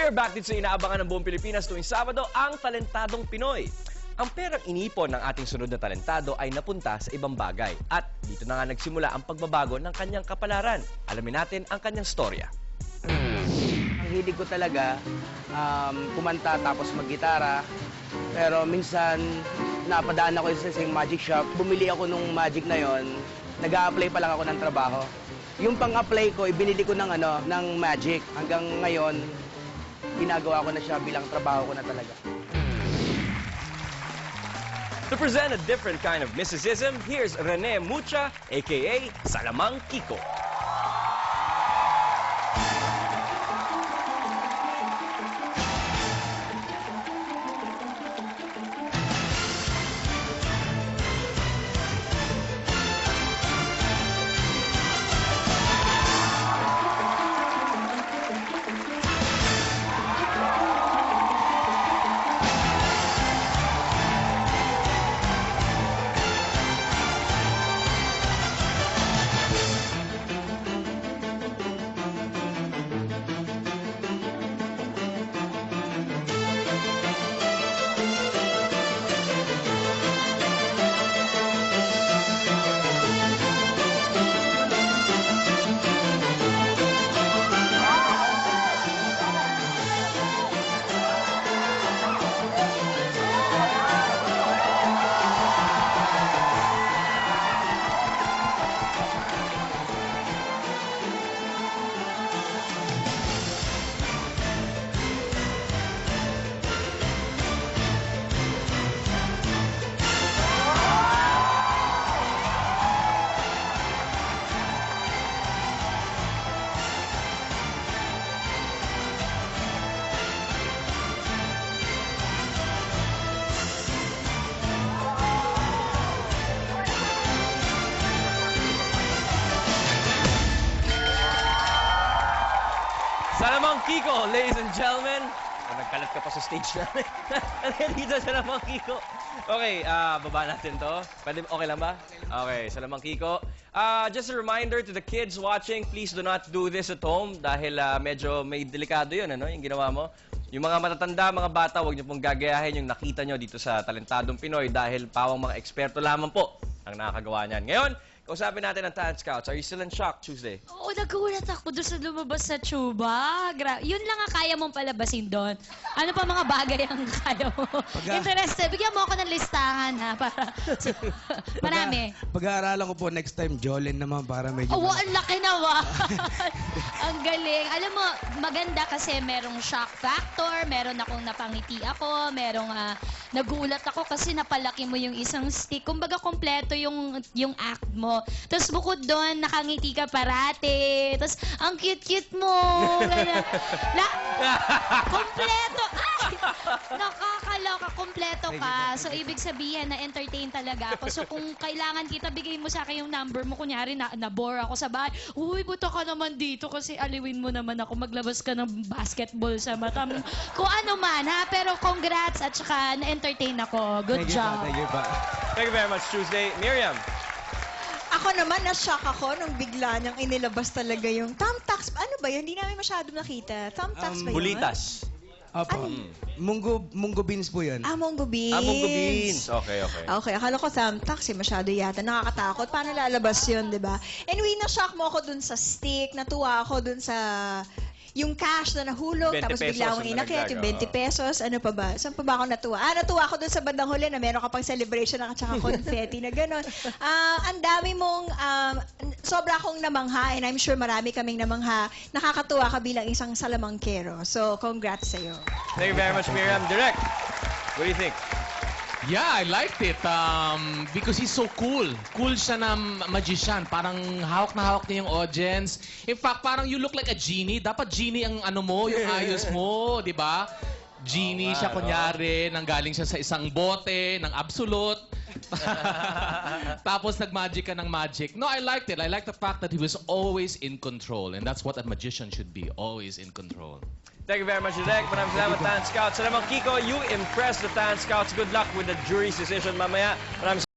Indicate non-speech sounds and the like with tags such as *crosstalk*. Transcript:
We're back dito sa inaabangan ng buong Pilipinas tuwing Sabado, ang Talentadong Pinoy. Ang perang inipon ng ating sunod na talentado ay napunta sa ibang bagay. At dito na nga nagsimula ang pagbabago ng kanyang kapalaran. Alamin natin ang kanyang storya. Ang hilig ko talaga, um, kumanta tapos maggitara. Pero minsan, napadaan ako sa isang magic shop. Bumili ako nung magic na yon. nag apply pa lang ako ng trabaho. Yung pang-apply ko, ibinili ko ng, ano, ng magic. Hanggang ngayon, ginagawa ko na siya bilang trabaho ko na talaga. To present a different kind of mysticism, here's Rene Mucha, aka Salamang Kiko. Kiko, ladies and gentlemen. Oh, nagkalat ka pa sa stage namin. *laughs* Dito, Salamang Kiko? Okay, ah, baba natin to. Pwede, okay lang ba? Okay, Salamang Kiko. Ah, just a reminder to the kids watching, please do not do this at home dahil ah, medyo may delikado yun, ano, yung ginawa mo. Yung mga matatanda, mga bata, huwag niyo pong gagayahin yung nakita niyo dito sa Talentadong Pinoy dahil pawang mga eksperto lamang po ang nakakagawa niyan. Ngayon, kausapin natin ang Talent Scouts. Are you still in shock, Tuesday? Oo, nagulat ako doon sa lumabas sa tuba. Gra- yun lang ang kaya mong palabasin doon. Ano pa mga bagay ang kaya mo? Interested. Bigyan mo ako ng listahan, ha? Para, marami. Pag-aaralan ko po next time, Jolene naman para medyo... Oh, ang laki naman. *laughs* ang galing. Alam mo, maganda kasi merong shock factor, meron akong napangiti ako, merong ah, nagulat ako kasi napalaki mo yung isang stick. Kumbaga, kompleto yung, yung act mo. Tapos bukod doon, nakangiti ka parate. Tapos, ang cute-cute mo. Ganyan. La, kompleto. Ay! Nakakaloka. Kompleto ka. So, ibig sabihin na entertain talaga ako. So, kung kailangan kita, bigay mo sa akin yung number mo. Kunyari, na, na-bore ako sa bahay. Uy, buta ka naman dito kasi aliwin mo naman ako. Maglabas ka ng basketball sa mata mo. Kung ano man, ha? Pero congrats at saka na-entertain ako. Good Thank you job. Pa, thank you pa. Thank you very much, Tuesday. Miriam. Ako naman, na-shock ako nung bigla niyang inilabas talaga yung thumbtacks. Ano ba yun? Hindi namin masyadong nakita. Thumbtacks Um, ba yun? Bulitas. Opo. Munggo, munggo beans po yun. Ah, munggo beans. Ah, munggo beans. Okay, okay. Okay, akala ko thumbtacks eh, masyado yata. Nakakatakot. Paano lalabas yun, di ba? Anyway, na-shock mo ako dun sa stick. Natuwa ako dun sa yung cash na nahulog, 20 tapos bigla akong ang inakyat, yung nalaglag, 20 oo. pesos. Ano pa ba? Saan pa ba ako natuwa? Ah, natuwa ako dun sa bandang huli na meron ka pang celebration at saka *laughs* confetti na gano'n. Ah, ang dami mong, um, sobra akong namangha and I'm sure marami kaming namangha. Nakakatuwa ka bilang isang salamangkero. So, congrats sa'yo. Thank you very much, Miriam. Direct, what do you think? Yeah, I liked it um, because he's so cool. Cool siya na magician. Parang hawak na hawak niya yung audience. In fact, parang you look like a genie. Dapat genie ang ano mo, yung *laughs* ayos mo, di ba? Genie siya kunyari, nanggaling siya sa isang bote ng absolute. *laughs* Tapos nag-magic ka ng magic. No, I liked it. I liked the fact that he was always in control. And that's what a magician should be, always in control. Thank you very much, Direk. Maraming salamat, Tan Scouts. Salamat, Kiko. You impressed the Tan Scouts. Good luck with the jury's decision mamaya. Maraming